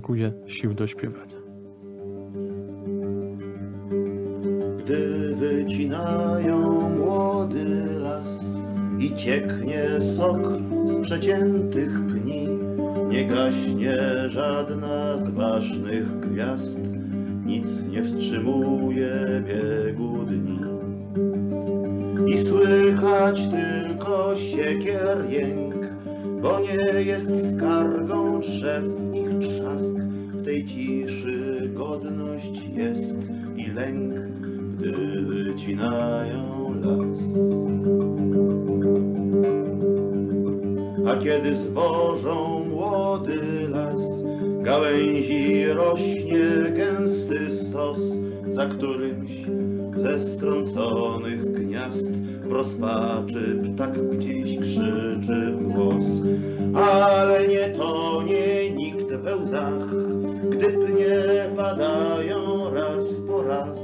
brakuje sił do śpiewania. Gdy wycinają młody las i cieknie sok z przeciętych pni, nie gaśnie żadna z ważnych gwiazd, nic nie wstrzymuje biegu dni. I słychać tylko siekier jęk, bo nie jest skargą drzew ich trzask. W tej ciszy godność jest i lęk, gdy wycinają las. A kiedy zbożą młody las, gałęzi rośnie gęsty stos, za którymś ze strąconych gniazd w rozpaczy ptak gdzieś krzyczy w głos. Ale nie tonie nikt we łzach, gdy pnie padają raz po raz.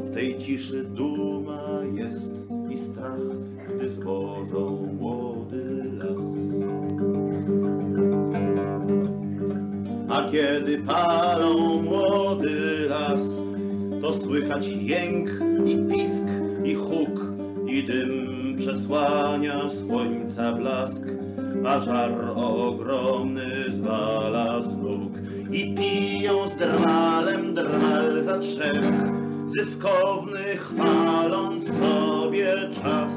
W tej ciszy duma jest i strach, gdy zbożą młody las. A kiedy palą młody las, to słychać jęk i pisk i huk i dym przesłania słońca blask, a żar ogromny zwala z nóg i piją z drmalem drmal za trzech, zyskowny chwaląc sobie czas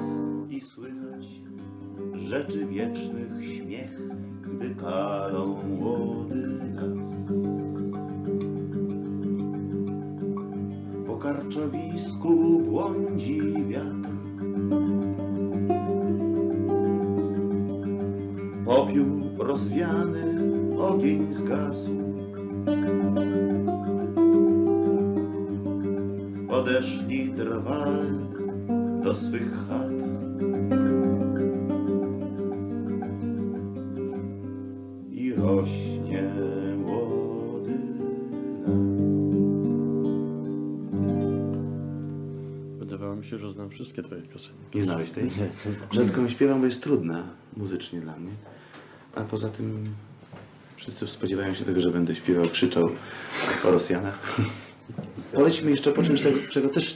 i słychać rzeczy wiecznych śmiech, gdy palą młody las. Po karczowisku błądzi wiatr. Popiół rozwiany, ogień zgasł. Odeszli drwale do swych chat. I rośnie Wydawało mi się, że znam wszystkie twoje piosenki. Nie znałeś tej? Nie, nie Rzadko ją śpiewam, bo jest trudna muzycznie dla mnie. A poza tym wszyscy spodziewają się tego, że będę śpiewał, krzyczał o Rosjanach. Polećmy jeszcze po czymś tego, czego też